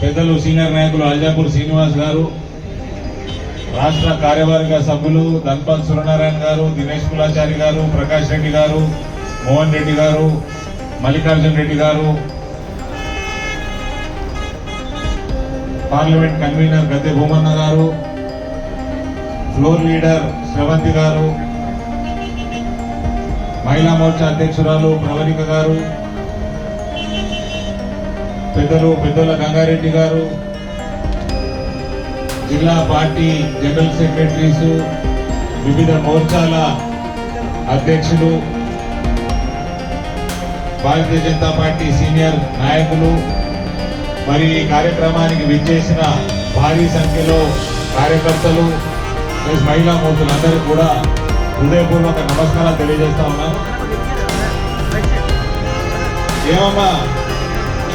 పెద్దలు సీనియర్ నాయకులు అల్జాపూర్ శ్రీనివాస్ గారు రాష్ట్ర కార్యవర్గ సభ్యులు ధన్పాల్ సూర్యనారాయణ గారు దినేష్ కులాచారి గారు ప్రకాష్ రెడ్డి గారు మోహన్ రెడ్డి గారు మల్లికార్జున్ రెడ్డి గారు పార్లమెంట్ కన్వీనర్ గద్దె భూమన్న గారు ఫ్లోర్ లీడర్ శ్రవంతి గారు మహిళా మోర్చా అధ్యక్షురాలు ప్రవళిక గారు పెద్దలు పెద్దల గంగారెడ్డి గారు జిల్లా పార్టీ జనరల్ సెక్రటరీస్ వివిధ మోర్చాల అధ్యక్షులు భారతీయ జనతా పార్టీ సీనియర్ నాయకులు మరి ఈ కార్యక్రమానికి విచ్చేసిన భారీ సంఖ్యలో కార్యకర్తలు ప్లస్ మహిళా మూర్తులందరూ కూడా హృదయపూర్వక నమస్కారాలు తెలియజేస్తా ఉన్నాను ఏమమ్మా?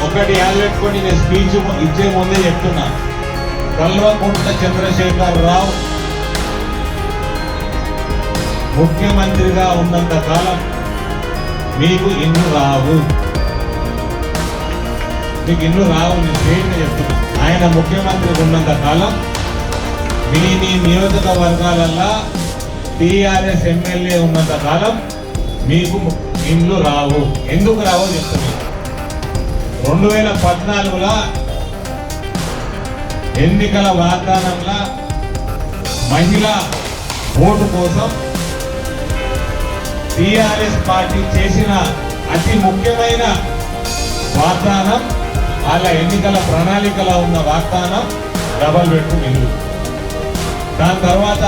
ఒకటి యాద నేను స్పీచ్ ఇచ్చే ముందే చెప్తున్నా. కల్వకుంట్ల చంద్రశేఖర్ రావు ముఖ్యమంత్రిగా ఉన్నంత కాలం మీకు ఇల్లు రావు. మీకు ఇల్లు రావు నేను స్ట్రేట్గా చెప్తున్నా. ఆయన ముఖ్యమంత్రి ఉన్నంత కాలం మీ మీ నియోజకవర్గాలల్లో టీఆర్ఎస్ ఎమ్మెల్యే ఉన్నంత కాలం మీకు ఇండ్లు రావు. ఎందుకు రావో చెప్తున్నాను రెండు వేల పద్నాలుగులో ఎన్నికల వాగ్దానంలో మహిళ ఓటు కోసం టిఆర్ఎస్ పార్టీ చేసిన అతి ముఖ్యమైన వాగ్దానం వాళ్ళ ఎన్నికల ప్రణాళికలో ఉన్న వాగ్దానం డబల్ బెడ్రూమ్ ఇల్లు. దాని తర్వాత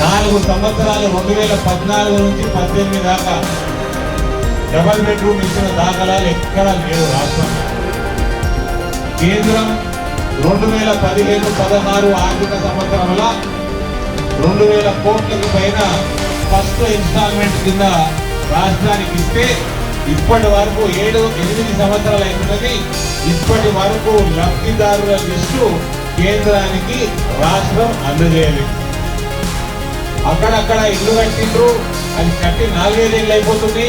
నాలుగు సంవత్సరాలు రెండు వేల పద్నాలుగు నుంచి పద్దెనిమిది దాకా డబల్ బెడ్రూమ్ ఇచ్చిన దాఖలాలు ఎక్కడా లేవు రాష్ట్రం కేంద్రం రెండు వేల పదిహేను పదహారు ఆర్థిక సంవత్సరంలో రెండు వేల కోట్లకు పైన ఫస్ట్ ఇన్స్టాల్మెంట్ కింద రాష్ట్రానికి ఇస్తే ఇప్పటి వరకు ఏడు ఎనిమిది సంవత్సరాలు అయినది ఇప్పటి వరకు లబ్ధిదారుల లిస్టు కేంద్రానికి రాష్ట్రం అందజేయలేదు అక్కడక్కడ ఇల్లు కట్టిండ్రు. అది కట్టి నాలుగైదేళ్ళు అయిపోతుంది.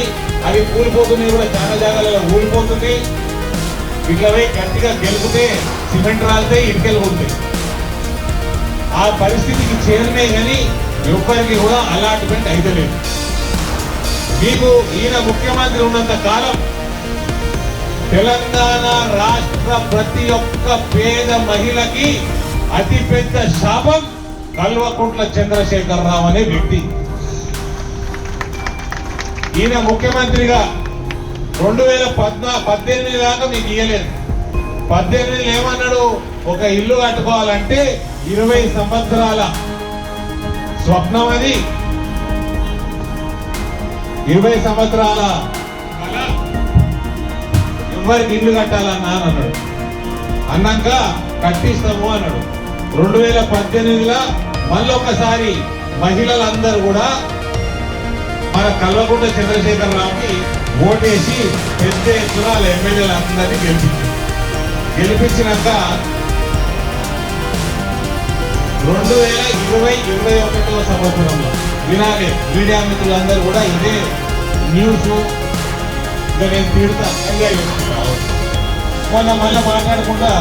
అవి కూలిపోతున్నాయి కూడా చాలా జాగాలలో. ఊలిపోతుంది ఇట్లవే గట్టిగా గెలిపితే సిమెంట్ రాలితే ఇటుకలు ఉంటాయి ఆ పరిస్థితికి చేరినాయి కానీ ఎవ్వరికి కూడా అలాట్మెంట్ అయితే మీకు ఈయన ముఖ్యమంత్రి ఉన్నంత కాలం తెలంగాణ రాష్ట్ర ప్రతి ఒక్క పేద మహిళకి అతి పెద్ద శాపం కల్వకుంట్ల చంద్రశేఖరరావు అనే వ్యక్తి. ఈయన ముఖ్యమంత్రిగా రెండు వేల పద్నా పద్దెనిమిది దాకా మీకు ఇయ్యలేదు. పద్దెనిమిది ఏమన్నాడు? ఒక ఇల్లు కట్టుకోవాలంటే ఇరవై సంవత్సరాల స్వప్నం అది. ఇరవై సంవత్సరాల ఎవరికి ఇల్లు కట్టాలన్నా అని అన్నాడు. అన్నాక కట్టిస్తాము అన్నాడు. రెండు వేల పద్దెనిమిదిలో మళ్ళొకసారి మహిళలందరూ కూడా మన కల్వకుంట చంద్రశేఖర్ రావుకి ఓటేసి పెద్ద ఎత్తున ఎమ్మెల్యేలు అందరినీ గెలిపించారు. గెలిపించినాక రెండు వేల ఇరవై ఇరవై ఒకటో సంవత్సరంలో వినాలి మీడియా మిత్రులందరూ కూడా ఇదే న్యూస్ ఇంకా నేను తీరుతా మొన్న మళ్ళీ మాట్లాడకుండా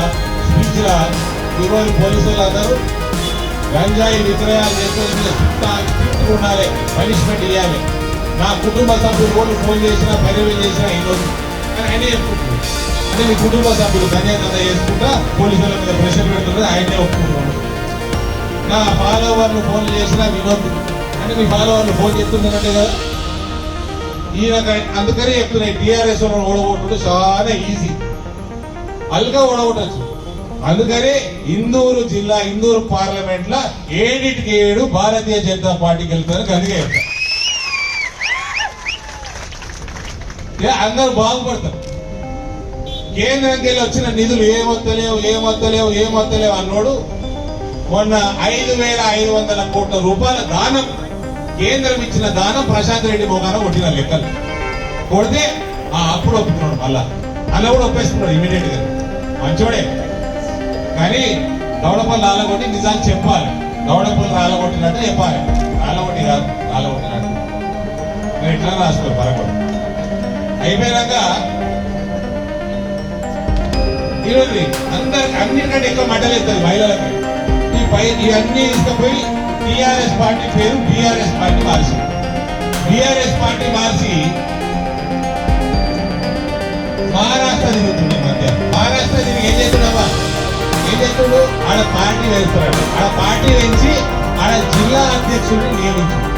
స్పీచ్ ఈరోజు పోలీసులు అందరూ గంజాయి విక్రయాలు చేస్తే ఉండాలి పనిష్మెంట్ ఇవ్వాలి నా కుటుంబ సభ్యులు కూడా ఫోన్ చేసినా పర్యవేక్షణ చేసినా ఈరోజు కానీ ఆయనే అంటే మీ కుటుంబ సభ్యులు గంజాయి చేసుకుంటా పోలీసుల మీద ప్రెషర్ పెడుతున్నారు ఆయనే ఒప్పుకుంటున్నారు నా ఫాలోవర్లు ఫోన్ చేసినా వినోద్ అంటే మీ ఫాలోవర్లు ఫోన్ చేస్తున్నారంటే కదా. ఈయన అందుకనే చెప్తున్నాయి టీఆర్ఎస్ ఓడగొట్టుడు చాలా ఈజీ అల్గా ఓడగొట్టచ్చు. అందుకని ఇందూరు జిల్లా ఇందూరు పార్లమెంట్లో ఏడిటికి ఏడు భారతీయ జనతా పార్టీకి వెళ్తారు అందుకే చెప్తా. ఏ అందరూ బాగుపడతారు. కేంద్రం వెళ్ళి వచ్చిన నిధులు ఏమొత్తలేవు ఏమొత్తలేవు ఏమొత్తలేవు అన్నోడు మొన్న ఐదు వేల ఐదు వందల కోట్ల రూపాయల దానం కేంద్రం ఇచ్చిన దానం ప్రశాంత్ రెడ్డి మోగాన కొట్టిన లెక్కలు. కొడితే ఆ అప్పుడు ఒప్పుకున్నాడు మళ్ళా. అలా కూడా ఒప్పేసుకున్నాడు ఇమీడియట్గా. మంచోడే. కానీ దౌడపల్లి రాలగొట్టి నిజాలు చెప్పాలి. దౌడపల్లి రాలగొట్టినట్టు చెప్పాలి. రాలగొట్టి కాదు రాలగొట్టినట్టు నేను ఇట్లా రాసుకో పరగొట్టు. అయిపోయినాక ఈరోజు అందరికి అన్నిటికంటే ఎక్కువ మంటలు ఇస్తుంది మహిళలకి. ఈ పై ఇవన్నీ తీసుకుపోయి టిఆర్ఎస్ పార్టీ పేరు బీఆర్ఎస్ పార్టీ మార్చి. బీఆర్ఎస్ పార్టీ మార్చి మహారాష్ట్ర తిరుగుతుంది మధ్య. మహారాష్ట్ర తిరిగి ఏం చేస్తున్నావా? ఏం చేస్తున్నాడు ఆడ పార్టీ వేస్తున్నాడు ఆడ పార్టీ వేయించి ఆడ జిల్లా అధ్యక్షుడిని నియమించాడు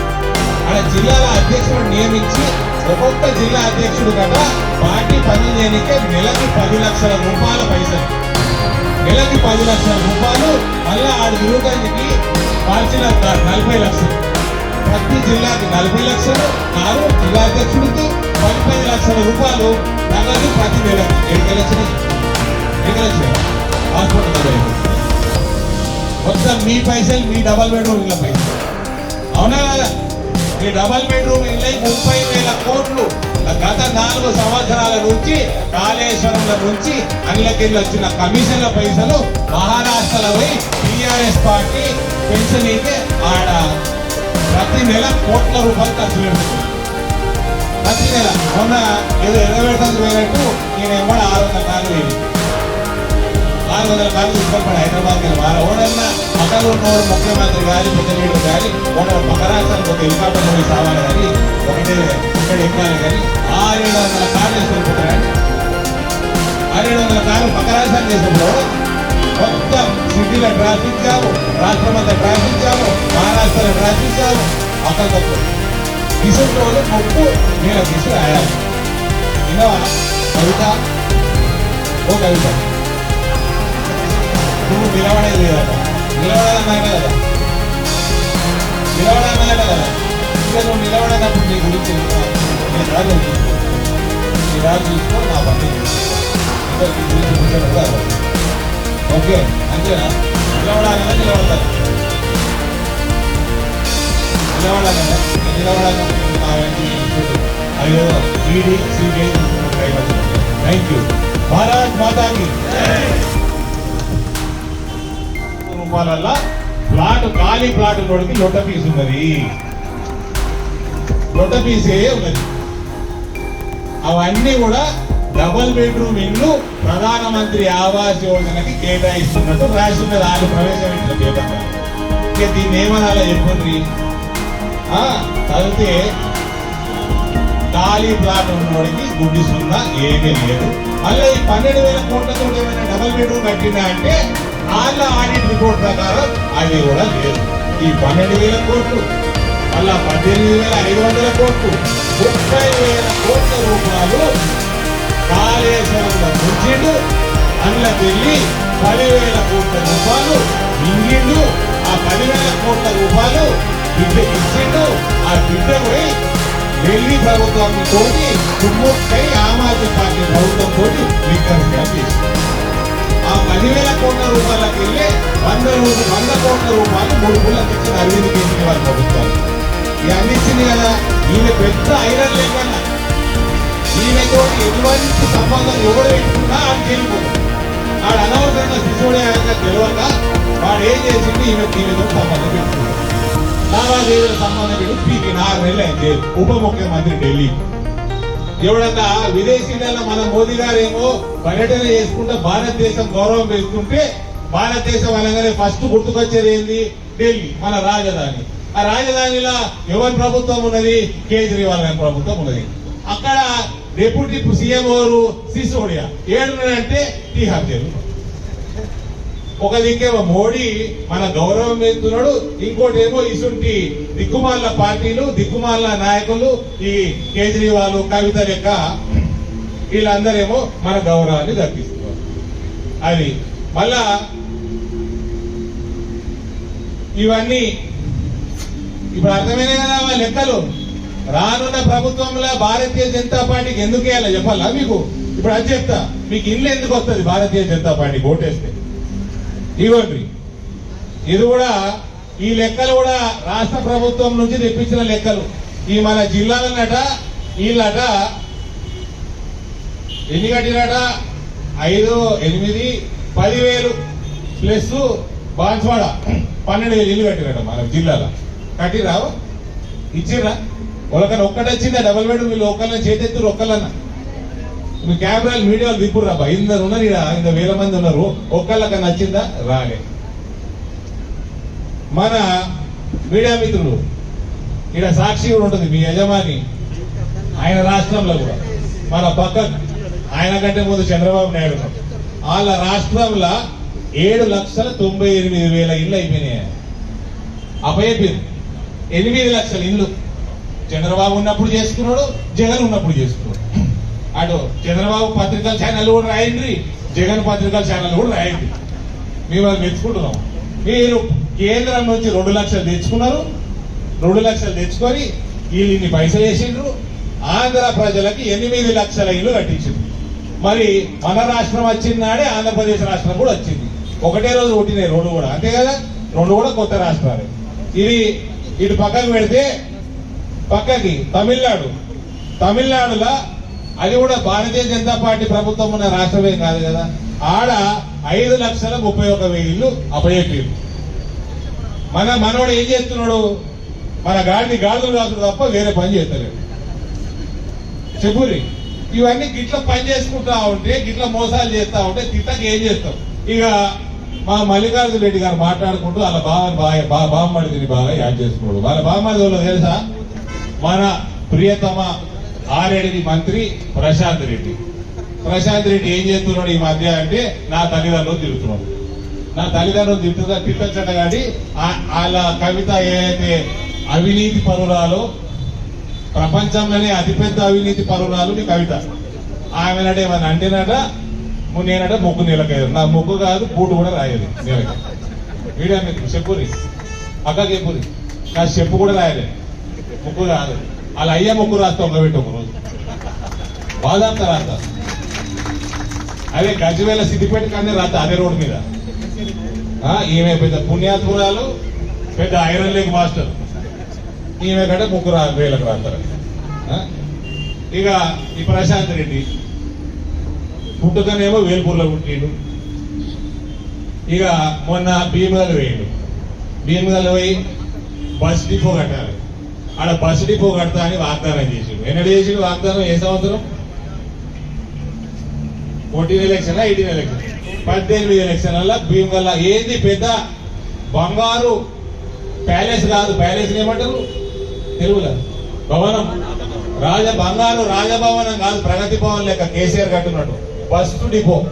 ఆడ జిల్లాల అధ్యక్షుడిని నియమించి ఒక్కొక్క జిల్లా అధ్యక్షుడు కదా పార్టీ పని చేయనికే నెలకి పది లక్షల రూపాయల పైసలు. నెలకి పది లక్షల రూపాయలు మళ్ళీ ఆడు తిరుగుతానికి మార్చిన నలభై లక్షలు. ప్రతి జిల్లాకి నలభై లక్షలు నారు జిల్లా అధ్యక్షుడికి పది పది లక్షల రూపాయలు నగదు ప్రతి నెలకి ఎక్కడికి లక్షలు. ఎక్కడ లక్షలు. హాస్పిటల్ మొత్తం మీ పైసలు మీ డబల్ బెడ్రూమ్ ఇళ్ళ పైసలు. అవునా కదా? ఈ డబల్ బెడ్రూమ్ ఇల్లు ముప్పై వేల కోట్లు. గత నాలుగు సంవత్సరాల నుంచి కాళేశ్వరంల నుంచి అన్లకెళ్ళి వచ్చిన కమిషన్ల పైసలు మహారాష్ట్రలో పోయి టీఆర్ఎస్ పార్టీ పెన్షన్ అయితే ఆడ ప్రతి నెల కోట్ల రూపాయలు ఖర్చు పెడుతుంది. ప్రతి నెల మొన్న ఏదో ఎగబెడతానికి పోయినట్టు నేను ఎంబడి ఆరు వందల కార్లు ఆరు వందల కార్లు తీసుకొని హైదరాబాద్కి వారు ఎవడన్నా పక్కన ఉన్నవాడు ముఖ్యమంత్రి కానీ పెద్ద లీడర్ కానీ ఒకడు పక్క రాష్ట్రానికి ఒక హెలికాప్టర్ పోయి సావాలి కానీ ఒకటే ఇక్కడ ఎక్కాలి కానీ ఆరేడు వందల కార్లు వేసుకుంటారండి ఆరేడు వందల కార్లు పక్క రాష్ట్రానికి వేసినప్పుడు మొత్తం సిటీలో ట్రాఫిక్ జాము రాష్ట్రం అంతా ట్రాఫిక్ జాము మహారాష్ట్రలో ట్రాఫిక్ జాము అక్కడ తప్పు కిషోర్ రోజు ముప్పు నేను కిషోర్ రాయాలి విన్నావా? కవిత? ఓ కవిత. నువ్వు నిలబడేది లేదట నిలబడాలన్నాక కదా నిలబడాలన్నాక కదా ఇంకా నువ్వు నిలబడేటప్పుడు నీ గురించి నేను రాజు నీ రాజు చూసుకో నా బండి ఇంకా నీ గురించి కూర్చోడం కాదు ఓకే అంతేనా నిలబడాలన్నా నిలబడతాను నిలబడాలన్నా నిలబడాలన్నా నా రూపాయల ప్లాట్ ఖాళీ ప్లాట్ నోడికి లొట్ట పీస్ ఉన్నది. లొట్ట పీసే ఉన్నది. అవన్నీ కూడా డబల్ బెడ్రూమ్ ఇల్లు ప్రధానమంత్రి ఆవాస్ యోజనకి కేటాయిస్తున్నట్టు రాసి ఉన్నది వాళ్ళు ప్రవేశపెట్టిన పేపర్ ఇక దీన్ని ఏమనాలా చెప్పండి? ఆ, చదివితే ఖాళీ ప్లాట్ ఉన్నోడికి గుడ్డి సున్నా ఏమీ లేదు. మళ్ళీ ఈ పన్నెండు వేల కోట్లతో ఏమైనా డబల్ బెడ్రూమ్ కట్టిందా అంటే వాళ్ళ ఆడిట్ రిపోర్ట్ ప్రకారం అది కూడా లేదు. ఈ పన్నెండు వేల కోట్లు మళ్ళా పద్దెనిమిది వేల ఐదు వందల కోట్లు ముప్పై వేల కోట్ల రూపాయలు కాళేశ్వరంలో ముంచిండు అందులో వెళ్ళి పదివేల కోట్ల రూపాయలు మింగిండు. ఆ పదివేల కోట్ల రూపాయలు బిడ్డ ఇచ్చిండు. ఆ బిడ్డ పోయి ఢిల్లీ ప్రభుత్వంతో తోటి కుమ్ముక్కై ఆమ్ ఆద్మీ పార్టీ ప్రభుత్వంతో తోటి లిక్కర్ స్కామ్ చేసింది పదివేల కోట్ల రూపాయలకి వెళ్ళి వంద రూ- వంద కోట్ల రూపాయలు మూడు పుల్లకి ఇచ్చిన అరవింద్ కేజ్రీవాల్ ప్రభుత్వాలు. ఇవన్నీ ఇచ్చింది కదా ఈయన పెద్ద ఐరన్ లేకుండా ఈయనతో ఎటువంటి సంబంధం ఎవరు పెట్టుకున్నా ఆడు చేయకూడదు ఆడు అనవసరంగా శిశువుడే ఆయన తెలియక వాడు ఏం చేసింది ఈమె ఈమెతో సంబంధం పెట్టుకున్నాడు. లావాదేవీల సంబంధం పెట్టి పీకి నాలుగు నెలలు అయింది. ఉప ముఖ్యమంత్రి ఢిల్లీ ఎవడన్నా విదేశీలలో మన మోదీ గారు ఏమో పర్యటన చేసుకుంటే భారతదేశం గౌరవం పెంచుకుంటే భారతదేశం అనగానే ఫస్ట్ గుర్తుకొచ్చేది ఏంది? ఢిల్లీ మన రాజధాని. ఆ రాజధానిలో ఎవరి ప్రభుత్వం ఉన్నది? కేజ్రీవాల్ గారి ప్రభుత్వం ఉన్నది. అక్కడ డిప్యూటీ సీఎం గారు సిసోడియా. ఏడున్నాడంటే తీహార్ జైలు ఒక దిక్కేమో మోడీ మన గౌరవం పెంచుతున్నాడు ఇంకోటి ఏమో ఇసుంటి దిక్కుమాల పార్టీలు దిక్కుమాల నాయకులు ఈ కేజ్రీవాల్ కవిత లెక్క వీళ్ళందరేమో మన గౌరవాన్ని తగ్గిస్తున్నారు అది మళ్ళా ఇవన్నీ ఇప్పుడు అర్థమైనా కదా వాళ్ళ లెక్కలు? రానున్న ప్రభుత్వంలో భారతీయ జనతా పార్టీకి ఎందుకు వేయాలో? చెప్పాలా మీకు? ఇప్పుడు అది చెప్తా. మీకు ఇల్లు ఎందుకు వస్తుంది? భారతీయ జనతా పార్టీకి ఓటేస్తే. ఇవ్వండి. ఇది కూడా ఈ లెక్కలు కూడా రాష్ట్ర ప్రభుత్వం నుంచి తెప్పించిన లెక్కలు. ఈ మన జిల్లాలన్నట వీళ్ళట ఎన్ని కట్టినట? ఐదు ఎనిమిది పదివేలు ప్లస్ బాన్స్వాడ. పన్నెండు వేలు ఇల్లు కట్టినట మన జిల్లాలో. కట్టిరావు ఇచ్చిర్రా? ఒకరికన్నా ఒక్కటి వచ్చిందా డబల్ బెడ్ వీళ్ళు ఒకళ్ళని చేతెత్తురు ఒక్కళ్ళన్నా. మీ కెమెరాలు మీడియాలు దిప్పురు రాబా ఇందరు ఉన్నారు ఈడ ఇంత వేల మంది ఉన్నారు. ఒక్కళ్ళకి నచ్చిందా? రాలే. మన మీడియా మిత్రులు ఇక్కడ సాక్షి కూడా ఉంటుంది మీ యజమాని. ఆయన రాష్ట్రంలో కూడా. మన పక్క ఆయన కంటే ముందు చంద్రబాబు నాయుడు వాళ్ళ రాష్ట్రంలో ఏడు లక్షల తొంభై ఎనిమిది వేల ఇళ్ళు అయిపోయినాయి. అపయపింది ఎనిమిది లక్షల ఇల్లు చంద్రబాబు ఉన్నప్పుడు చేసుకున్నాడు జగన్ ఉన్నప్పుడు చేసుకున్నాడు. అటు చంద్రబాబు పత్రికల ఛానల్ కూడా రాయండి జగన్ పత్రికల ఛానల్ కూడా రాయండి. మేము అది మెచ్చుకుంటున్నాం. మీరు కేంద్రం నుంచి రెండు లక్షలు తెచ్చుకున్నారు. రెండు లక్షలు తెచ్చుకొని వీళ్ళు ఇన్ని పైసలు వేసిండ్రు. ఆంధ్ర ప్రజలకి ఎనిమిది లక్షల ఇల్లు కట్టించింది. మరి మన రాష్ట్రం వచ్చిన నాడే ఆంధ్రప్రదేశ్ రాష్ట్రం కూడా వచ్చింది. ఒకటే రోజు పుట్టినాయి రెండు కూడా. అంతే కదా? రెండు కూడా కొత్త రాష్ట్రాలు. ఇది ఇటు పక్కకు పెడితే పక్కకి తమిళనాడు. తమిళనాడులో అది కూడా భారతీయ జనతా పార్టీ ప్రభుత్వం ఉన్న రాష్ట్రమే కాదు కదా. ఆడ ఐదు లక్షల ముప్పై ఒక వేలు అపయపీలు మన మనోడు ఏం చేస్తున్నాడు? మన గాడిని గాడులు కాదు తప్ప వేరే పని చేస్తలేడు. చెప్పురి ఇవన్నీ గిట్ల పని చేసుకుంటా ఉంటే గిట్ల మోసాలు చేస్తా ఉంటే తిట్టకి ఏం చేస్తాం? ఇక మా మల్లికార్జున రెడ్డి గారు మాట్లాడుకుంటూ వాళ్ళ బావని బాగా బా- బామ్మడిదిని బాగా యాడ్ చేసుకున్నాడు. వాళ్ళ బామ్మడి వాళ్ళు తెలుసా? మన ప్రియతమ ఆరేడిది మంత్రి ప్రశాంత్ రెడ్డి. ప్రశాంత్ రెడ్డి ఏం చేస్తున్నాడు ఈ మధ్య అంటే నా తల్లిదండ్రులు తిరుగుతున్నాడు నా తల్లిదండ్రులు తిట్టుగా తిట్టచ్చట కానీ ఆ- వాళ్ళ కవిత ఏదైతే అవినీతి పరురాలో ప్రపంచంలోనే అతిపెద్ద అవినీతి పరురాలు నీ కవిత. ఆమెనట ఏమన్నా అంటేనట ము- నేనట ముగ్గు నీలకేదు నా ముగ్గు కాదు బూటు కూడా రాయదు నీలకి వీడియో మీకు చెప్పురి అక్కకి చెప్పురి నా. చెప్పు కూడా రాయలేదు. ముగ్గు కాదు. అలా అయ్యే ముగ్గురు రాస్తాం ఒక పెట్టి ఒక రోజు. బాధాంత రాత అదే గజవేల సిద్దిపేట కానీ రాత అదే రోడ్డు మీద. ఈమె పెద్ద పుణ్యాత్మురాలు పెద్ద ఐరన్ లేక్ మాస్టర్. ఈమె కంటే ముగ్గురు వేలకు రాస్తారు. ఇక ఈ ప్రశాంత్ రెడ్డి పుట్టుకనేమో వేల్పూర్లో పుట్టిండు. ఇక మొన్న భీమగల్ వేయండు. భీమగల్ పోయి బస్ డిపో కట్టారు ఆడ బస్ డిపో కడతా అని వాగ్దానం చేసిండు. ఎన్నడు చేసిండు వాగ్దానం? ఏ సంవత్సరం? Fourteen election eighteen election? పద్దెనిమిది ఎలక్షన్ల భీమగల్ ఏంది పెద్ద బంగారు ప్యాలెస్ కాదు. ప్యాలెస్ ఏమంటారు? తెలుగులో. భవనం. రాజ బంగారు రాజభవనం కాదు. ప్రగతి భవన్ లెక్క కేసీఆర్ కట్టున్నాడు బస్సు డిపో.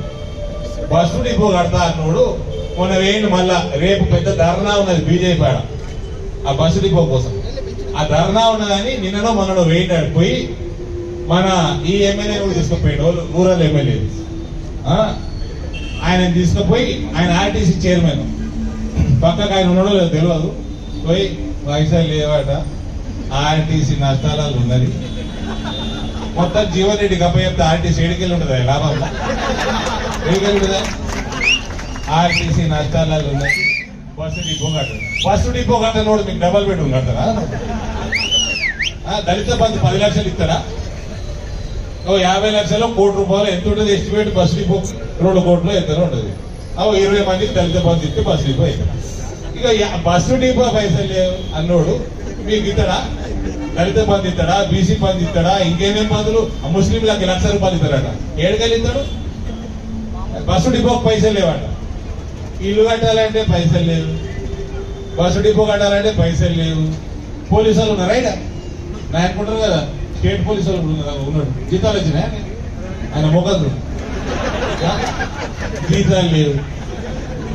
బస్సు డిపో కడతా అన్నాడు. మొన్న వేయండి మళ్ళా. రేపు పెద్ద ధర్నా ఉన్నది బీజేపీ ఆడ. ఆ బస్సు డిపో కోసం. ఆ ధర్నా ఉన్నదని నిన్ననో మనలో వెయిట్ ఆడ పోయి మన ఈ ఎమ్మెల్యే కూడా తీసుకుపోయాడు. వాళ్ళు రూరల్ ఎమ్మెల్యే. ఆయన తీసుకుపోయి ఆయన ఆర్టీసీ చైర్మన్. పక్కకు ఆయన ఉన్నాడో లేదో తెలియదు పోయి వైజాగ్ లేవాట. ఆర్టీసీ నష్టాలు ఉన్నది. మొత్తం జీవన్ రెడ్డి గప్ప చెప్తే ఆర్టీసీ ఏడికెళ్ళి ఉంటుంది? లాభం? ఏడికెళ్ళి ఉంటుందా? ఆర్టీసీ నష్టాలు ఉన్నది. బస్సు డిపో కట్ట బస్సు డిపో కట్టనోడు మీకు డబల్ బెడ్రూమ్ కడతారా? ఆ, దళిత బంధు పది లక్షలు ఇస్తారా? ఓ యాభై లక్షలు కోటి రూపాయలు ఎంత ఉంటుంది? ఎస్టిమేట్ బస్ డిపో రెండు కోట్లు ఎంత ఉంటుంది? ఓ ఇరవై మందికి దళిత బంధు ఇస్తే బస్ డిపో ఇక బస్సు డిపో పైసలు లేవు అన్నోడు. మీకు ఇస్తాడా? దళిత బంధు ఇస్తాడా? బీసీ బంధు ఇస్తాడా? ఇంకేమేం బంధులు? ముస్లింలకు లక్ష రూపాయలు ఇస్తారట. ఏడుకెళ్ళి ఇస్తాడు బస్సు డిపోకి పైసలు లేవంట. ఇల్లు కట్టాలంటే పైసలు లేవు. బస్సు డిపో కట్టాలంటే పైసలు లేవు. పోలీసు వాళ్ళు ఉన్నారు. ఆయన నా ఉంటారు కదా స్టేట్ పోలీసు వాళ్ళు ఉన్నారు ఉన్నాడు. జీతాలు వచ్చినాయా? ఆయన మొగదు జీతాలు లేవు.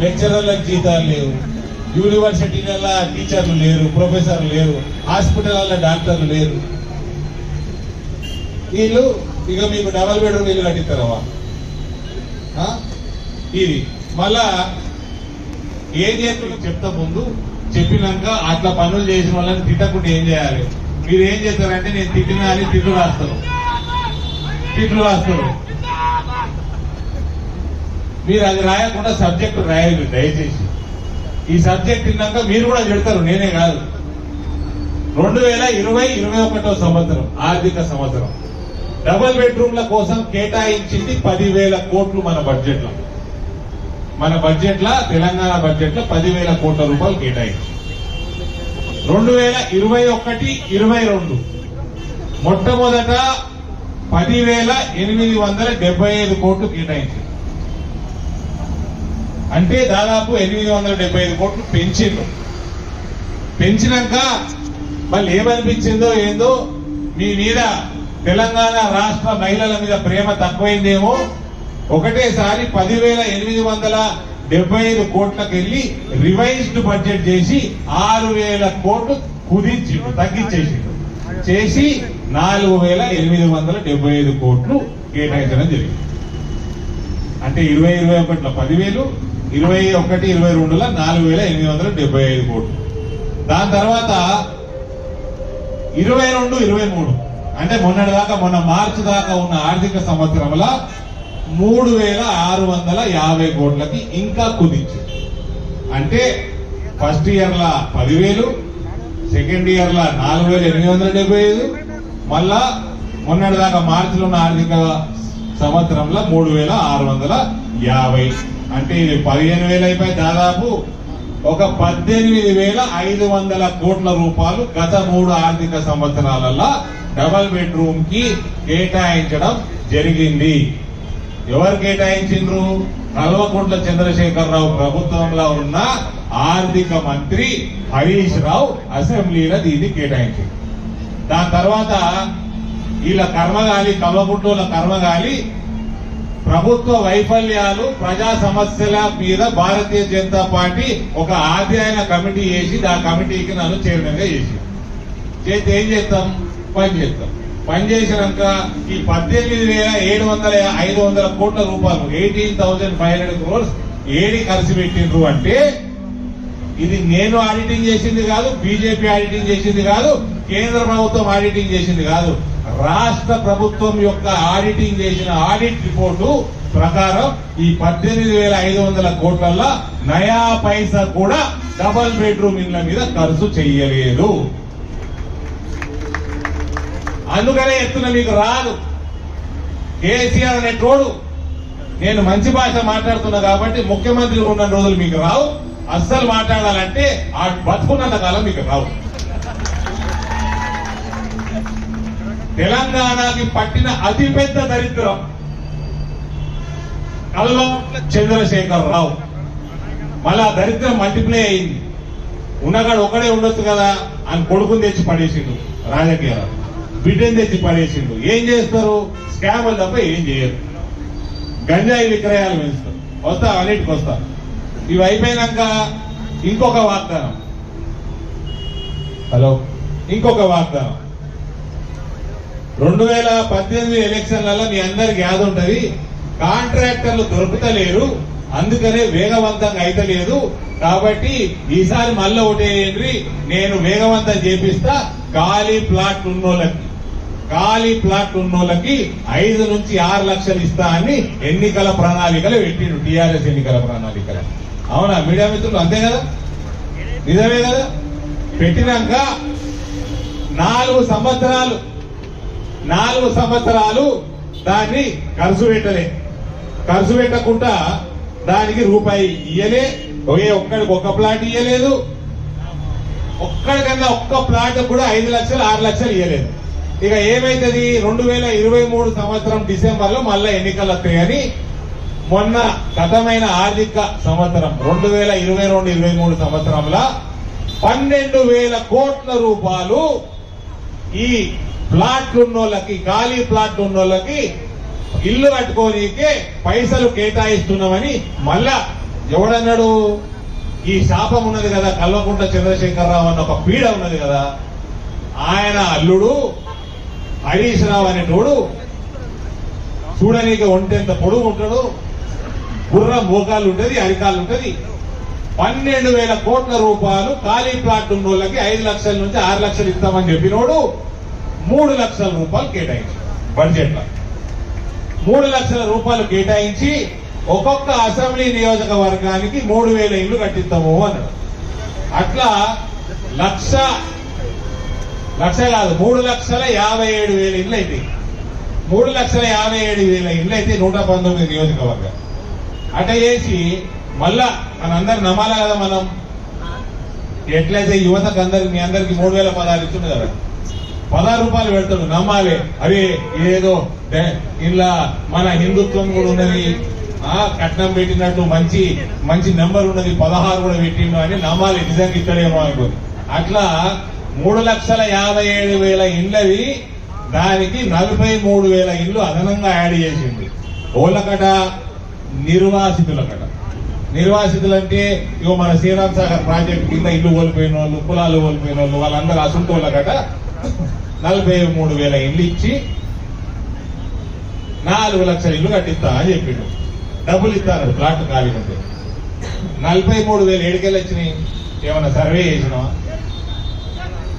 లెక్చరర్లకు జీతాలు లేవు. యూనివర్సిటీలలో టీచర్లు లేరు ప్రొఫెసర్లు లేరు హాస్పిటల్లో డాక్టర్లు లేరు. వీళ్ళు ఇక మీకు డబల్ బెడ్రూమ్ ఇల్లు కట్టిస్తారమ్మా ఇది. మళ్ళా ఏం చేస్తున్నా చెప్తా ముందు చెప్పినాక అట్లా పనులు చేసిన వాళ్ళని తిట్టకుండా ఏం చేయాలి? మీరు ఏం చేస్తారంటే నేను తిట్టినా అని తిట్లు రాస్తాను తిట్లు రాస్తారు. మీరు అది రాయకుండా సబ్జెక్టు రాయలేదు దయచేసి. ఈ సబ్జెక్ట్ తిన్నాక మీరు కూడా చెడతారు నేనే కాదు. రెండు వేల ఇరవై ఇరవై ఒకటో సంవత్సరం ఆర్థిక సంవత్సరం. డబుల్ బెడ్రూమ్ల కోసం కేటాయించింది పదివేల కోట్లు మన బడ్జెట్లో. మన బడ్జెట్ లా తెలంగాణ బడ్జెట్లో పదివేల కోట్ల రూపాయలు కేటాయించి. రెండు వేల ఇరవై ఒకటి ఇరవై రెండు. మొట్టమొదట పదివేల ఎనిమిది వందల డెబ్బై ఐదు కోట్లు కేటాయించింది అంటే దాదాపు ఎనిమిది వందల డెబ్బై ఐదు కోట్లు పెంచిండ్రు పెంచినాక మళ్ళీ ఏమనిపించిందో ఏందో మీ మీద తెలంగాణ రాష్ట్ర మహిళల మీద ప్రేమ తక్కువైందేమో ఒకటేసారి పదివేల ఎనిమిది వందల డెబ్బై ఐదు కోట్లకు వెళ్ళి రివైజ్డ్ బడ్జెట్ చేసి ఆరు వేల కోట్లు కుదించిండు తగ్గించేసిండు. చేసి నాలుగు వేల ఎనిమిది వందల డెబ్బై ఐదు కోట్లు కేటాయించడం జరిగింది. అంటే ఇరవై ఇరవై ఒకటిలో పదివేలు ఇరవై ఒకటి ఇరవై రెండులో నాలుగు వేల ఎనిమిది వందల డెబ్బై ఐదు కోట్లు. దాని తర్వాత ఇరవై రెండు ఇరవై మూడు. అంటే మొన్నటి దాకా మొన్న మార్చి దాకా ఉన్న ఆర్థిక సంవత్సరంలో మూడు వేల ఆరు వందల యాభై కోట్లకి ఇంకా కుదించింది అంటే ఫస్ట్ ఇయర్ల పదివేలు సెకండ్ ఇయర్ల నాలుగు వేల ఎనిమిది వందల డెబ్బై ఐదు మళ్ళా మొన్నటిదాకా మార్చిలో ఉన్న ఆర్థిక సంవత్సరంలో మూడు వేల ఆరు వందల యాభై. అంటే ఇది పదిహేను వేలు అయిపోయి దాదాపు ఒక పద్దెనిమిది వేల ఐదు వందల కోట్ల రూపాయలు గత మూడు ఆర్థిక సంవత్సరాలలో డబల్ బెడ్రూమ్కి కేటాయించడం జరిగింది. ఎవరు కేటాయించిండ్రు? కల్వకుంట్ల చంద్రశేఖరరావు ప్రభుత్వంలో ఉన్న ఆర్థిక మంత్రి హరీష్ రావు అసెంబ్లీలో దీన్ని కేటాయించింది. దాని తర్వాత వీళ్ళ కర్మగాలి కల్వకుంట్ల కర్మగాలి ప్రభుత్వ వైఫల్యాలు ప్రజా సమస్యల మీద భారతీయ జనతా పార్టీ ఒక అధ్యయన కమిటీ వేసి ఆ కమిటీకి నన్ను చైర్మన్గా చేసి చేస్తే ఏం చేస్తాం? పని చేస్తాం. పని చేసినాక ఈ పద్దెనిమిది వేల ఏడు వందల ఐదు వందల కోట్ల రూపాయలు eighteen thousand five hundred crores AD ఖర్చు పెట్టిండ్రు అంటే ఇది నేను ఆడిటింగ్ చేసింది కాదు బీజేపీ ఆడిటింగ్ చేసింది కాదు కేంద్ర ప్రభుత్వం ఆడిటింగ్ చేసింది కాదు. రాష్ట్ర ప్రభుత్వం యొక్క ఆడిటింగ్ చేసిన ఆడిట్ రిపోర్టు ప్రకారం ఈ పద్దెనిమిది వేల ఐదు వందల కోట్లల్లో నయా పైసా కూడా డబల్ బెడ్రూమ్ ఇళ్ళ మీద ఖర్చు చెయ్యలేదు. అందుకనే ఎత్తున మీకు రాదు. కేసీఆర్ అనే తోడు నేను మంచి భాష మాట్లాడుతున్నా కాబట్టి ముఖ్యమంత్రి ఉన్న రోజులు మీకు రావు. అస్సలు మాట్లాడాలంటే ఆ బతుకున్నంత కాలం మీకు రావు. తెలంగాణకి పట్టిన అతిపెద్ద దరిద్రం కల్లో చంద్రశేఖర్ రావు. మళ్ళా ఆ దరిద్రం మల్టిప్లై అయింది. ఉన్నగాడు ఒకడే ఉండొచ్చు కదా అని కొడుకుని తెచ్చి పడేసిండు రాజకీయాలు. బిడ్డను తెచ్చి పడేసిండు. ఏం చేస్తారు? స్కామ్లు తప్ప ఏం చేయరు. గంజాయి విక్రయాలు పెంచుతారు. వస్తా అన్నిటికి వస్తా. ఇవి అయిపోయినాక ఇంకొక వాగ్దానం. హలో? ఇంకొక వాగ్దానం. రెండు వేల పద్దెనిమిది ఎలక్షన్లలో మీ అందరికి యాద ఉంటుంది. కాంట్రాక్టర్లు దొరుకుతలేరు. అందుకనే వేగవంతంగా అయితలేదు. కాబట్టి ఈసారి మళ్ళీ ఒకటేయండి నేను వేగవంతం చేపిస్తా. ఖాళీ ప్లాట్ ఉన్నోళ్ళకి. ఖాళీ ప్లాట్ ఉన్నోళ్ళకి ఐదు నుంచి ఆరు లక్షలు ఇస్తా అని ఎన్నికల ప్రణాళికలు పెట్టిండు. టిఆర్ఎస్ ఎన్నికల ప్రణాళికలు. అవునా? మీడియా మిత్రులు అంతే కదా? నిజమే కదా? పెట్టినాక నాలుగు సంవత్సరాలు నాలుగు సంవత్సరాలు దాన్ని ఖర్చు పెట్టలే. ఖర్చు పెట్టకుండా దానికి రూపాయి ఇయ్యలే. ఒకే ఒక్కడికి ఒక్క ప్లాట్ ఇయ్యలేదు. ఒక్కడికన్నా ఒక్క ప్లాట్ కూడా ఐదు లక్షలు ఆరు లక్షలు ఇయ్యలేదు. ఇక ఏమైతుంది? రెండు వేల ఇరవై మూడు సంవత్సరం డిసెంబర్లో మళ్ళా ఎన్నికలు వస్తాయని మొన్న గతమైన ఆర్థిక సంవత్సరం రెండు వేల ఇరవై రెండు ఇరవై మూడు సంవత్సరంలో పన్నెండు వేల కోట్ల రూపాయలు ఈ ప్లాట్లు ఉన్నోళ్ళకి ఖాళీ ప్లాట్లు ఉన్నోళ్ళకి ఇల్లు కట్టుకోనికే పైసలు కేటాయిస్తున్నామని మళ్ళా ఎవడన్నాడు? ఈ శాపం ఉన్నది కదా కల్వకుంట్ల చంద్రశేఖరరావు అన్న ఒక పీడ ఉన్నది కదా. ఆయన అల్లుడు హరీష్ రావు అనేటోడు చూడనీక ఒంటెంత పొడుగు ఉంటాడు గుర్ర మోకాలు ఉంటుంది అరికాలు ఉంటుంది. పన్నెండు వేల కోట్ల రూపాయలు ఖాళీ ప్లాట్ ఉన్న వాళ్ళకి ఐదు లక్షల నుంచి ఆరు లక్షలు ఇస్తామని చెప్పినోడు మూడు లక్షల రూపాయలు కేటాయించాడు బడ్జెట్లో మూడు లక్షల రూపాయలు కేటాయించి ఒక్కొక్క అసెంబ్లీ నియోజకవర్గానికి మూడు వేల ఇల్లు కట్టిస్తాము అన్నాడు. అట్లా లక్ష లక్ష కాదు మూడు లక్షల యాభై ఏడు వేల ఇల్లు అయితే. మూడు లక్షల యాభై ఏడు వేల ఇల్లు అయితే నూట పంతొమ్మిది నియోజకవర్గం అట చేసి మళ్ళా మనందరు నమ్మాలి కదా మనం? ఎట్లయితే యువతకు అందరికి మీ అందరికి మూడు వేల పదహారు ఇస్తుంది కదా పదహారు రూపాయలు పెడతాడు నమ్మాలి. అరే ఏదో ఇలా మన హిందుత్వం కూడా ఉన్నది. ఆ కట్నం పెట్టినట్టు మంచి మంచి నెంబర్ ఉన్నది. పదహారు కూడా పెట్టిండు అని నమ్మాలి. నిజంగా ఇక్కడేమో అనుకోని అట్లా మూడు లక్షల యాభై ఏడు వేల ఇండ్లవి దానికి నలభై మూడు వేల ఇండ్లు అదనంగా యాడ్ చేసింది ఓలకట నిర్వాసితులకట. నిర్వాసితులు అంటే ఇగో మన శ్రీరామ్ సాగర్ ప్రాజెక్ట్ కింద ఇల్లు కోల్పోయిన వాళ్ళు కులాలు కోల్పోయిన వాళ్ళు వాళ్ళందరూ అసంతోళ్ళకట నలభై మూడు వేల ఇండ్లు ఇచ్చి నాలుగు లక్షల ఇల్లు కట్టిస్తా అని చెప్పిండు. డబ్బులు ఇస్తాను ప్లాట్ ఖాళీ ఉంటే. నలభై మూడు వేలు ఏడుకెళ్ళి వచ్చినాయి. ఏమైనా సర్వే చేసినావా?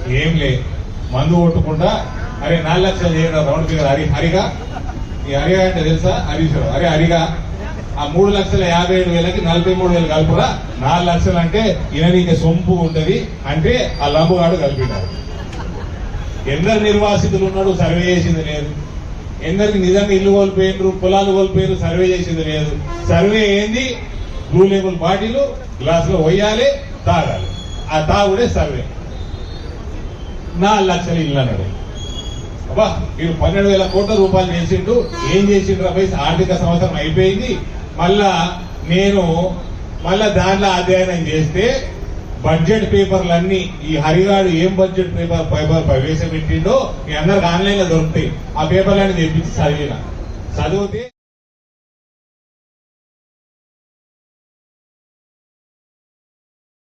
ఏం లే మందు కొట్టకుండా అరే నాలుగు లక్షలు చేయడం రౌండ్ ఫిగర్ హరి హరిగా? ఈ హరిగా అంటే తెలుసా? హరీశ్వరు అరే హరిగా? ఆ మూడు లక్షల యాభై ఏడు వేలకి నలభై మూడు వేలు కలుపురా. నాలుగు లక్షలు అంటే ఇననీక సొంపు ఉంటది అంటే ఆ లంబుగాడు కలిపినారు ఎందరు నిర్వాసితులు ఉన్నాడు సర్వే చేసింది లేదు. ఎందరికి నిజంగా ఇల్లు కోల్పోయినరు పొలాలు కోల్పోయినరు సర్వే చేసింది లేదు. సర్వే ఏంది? బ్లూ లేబుల్ బాటిల్ గ్లాసులో పోయాలి తాగాలి. ఆ తాగుడే సర్వే. నాలుగు లక్షలు ఇల్లు అన్నాడు. అబ్బా మీరు పన్నెండు వేల కోట్ల రూపాయలు చేసిండు ఏం చేసిండు రా ఆర్థిక సంవత్సరం అయిపోయింది. మళ్ళా నేను మళ్ళా దాంట్లో అధ్యయనం చేస్తే బడ్జెట్ పేపర్లు ఈ హరిగాడు ఏం బడ్జెట్ పేపర్ పేపర్ ప్రవేశపెట్టిండో మీ అందరికి ఆన్లైన్లో దొరుకుతాయి. ఆ పేపర్లన్నీ తెప్పించి చదివిన. చదివితే